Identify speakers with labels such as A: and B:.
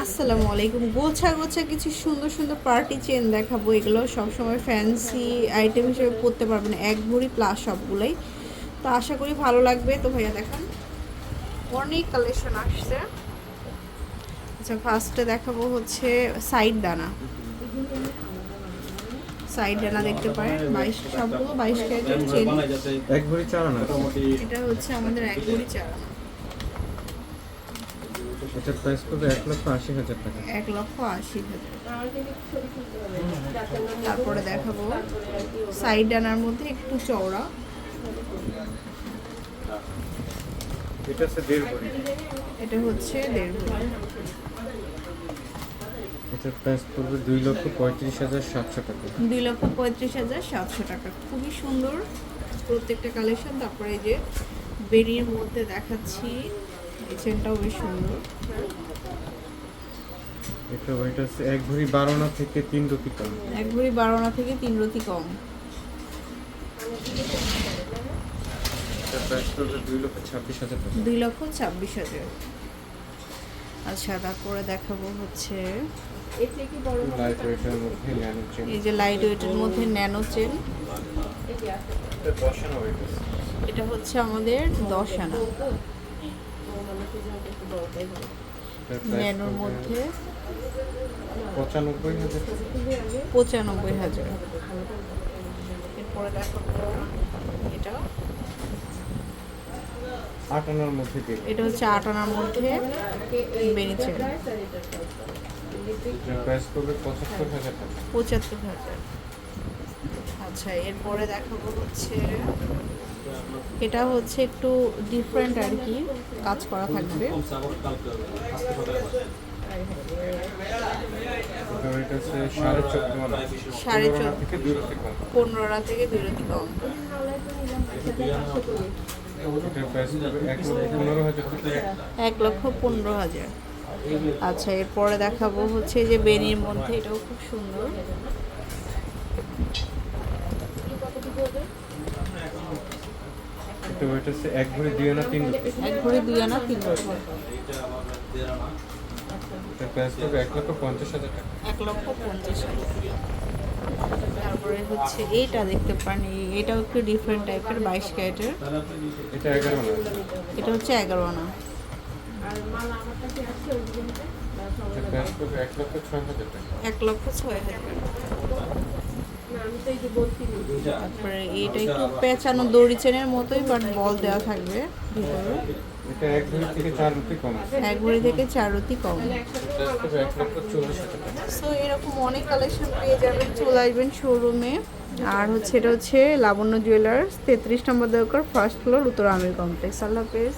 A: আসসালামু আলাইকুম। গোছা গোছা কিছু সুন্দর সুন্দর পার্টি চেন দেখাবো। এগুলো সবসময় ফ্যান্সি আইটেম হিসেবে পরতে পারবেন। এক ভরি প্লাস সবগুলোই। তো আশা করি ভালো লাগবে। তো ভাইয়া দেখান। অনেক কালেকশন আসছে। আচ্ছা ফার্স্টে দেখাবো হচ্ছে সাইড দানা। সাইড ডানা দেখতে পারেন। বাইশ সবগুলো বাইশ ক্যারেটের চেন
B: এক ভরি চার
A: এটা হচ্ছে আমাদের এক ভরি চারা।
B: এটার প্রাইস পড়বে এক লক্ষ আশি হাজার টাকা।
A: এক লক্ষ আশি হাজার তারপরে দেখাবো। সাইড ডানার মধ্যে একটু চওড়া।
B: এটা হচ্ছে দেড় ভরি।
A: এটা হচ্ছে দেড় ভরি।
B: এটার প্রাইস পড়বে দুই লক্ষ পঁয়ত্রিশ হাজার সাতশো টাকা।
A: দুই লক্ষ পঁয়ত্রিশ হাজার সাতশো টাকা। খুবই সুন্দর প্রত্যেকটা কালেকশন তারপরে এই যে বেরির মধ্যে দেখাচ্ছি। এই চেনটাও বেশ সুন্দর।
B: এটা ওইটা হচ্ছে এক ভরি থেকে তিন কম।
A: এক ভরি থেকে তিন রতি কম।
B: দুই লক্ষ ছাব্বিশ হাজার
A: আচ্ছা তারপরে দেখাবো হচ্ছে এই যে লাইট ওয়েটের মধ্যে ন্যানো চেন
B: এটা
A: হচ্ছে আমাদের দশ আনা।
B: প্রাইস
A: ন্যানোর মধ্যে
B: পঁচানব্বই হাজার।
A: পঁচানব্বই হাজার। এরপরে দেখাবো এটা।
B: আট আনার মধ্যে
A: এটা হচ্ছে আট আনার মধ্যে বেরিয়েছে
B: হাজার
A: পঁচাত্তর হাজার। আচ্ছা এরপরে দেখাবো হচ্ছে এটা হচ্ছে একটু ডিফারেন্ট আর কি কাজ করা থাকবে।
B: সাড়ে চোদ্দ আনা
A: সাড়ে
B: পনেরো আনা
A: চোদ্দ।
B: থেকে
A: বিরতি কম।
B: এক লক্ষ পনেরো হাজার।
A: আচ্ছা এরপরে দেখাবো হচ্ছে যে বেনির মধ্যে এটাও খুব সুন্দর।
B: এটা ওইটা হচ্ছে এক ভরি দুই আনা তিন
A: এক ভরি দুই আনা তিন রতি
B: প্রাইস পড়বে এক লক্ষ পঞ্চাশ হাজার টাকা।
A: এক লক্ষ পঞ্চাশ হাজার। তারপরে হচ্ছে এইটা দেখতে পান এটাও একটু ডিফারেন্ট টাইপের বাইশ ক্যারেটের।
B: এটা এগারো আনা।
A: এটা হচ্ছে এগারো আনা।
B: এক লক্ষ ছয় হাজার টাকা।
A: এক লক্ষ ছয় হাজার। তারপরে এইটা একটু পেঁচানো দড়ি চেনের মতোই বাট বল দেওয়া থাকবে ভিতরে।
B: এক ভরি থেকে চার কম।
A: রতি সো এরকম অনেক কালেকশন পেয়ে যাবেন চলে আসবেন শোরুমে আর হচ্ছে এটা হচ্ছে লাবণ্য জুয়েলার্স তেত্রিশ নম্বর দরকার ফার্স্ট ফ্লোর উত্তর আমির কমপ্লেক্স আল্লাহ হাফেজ।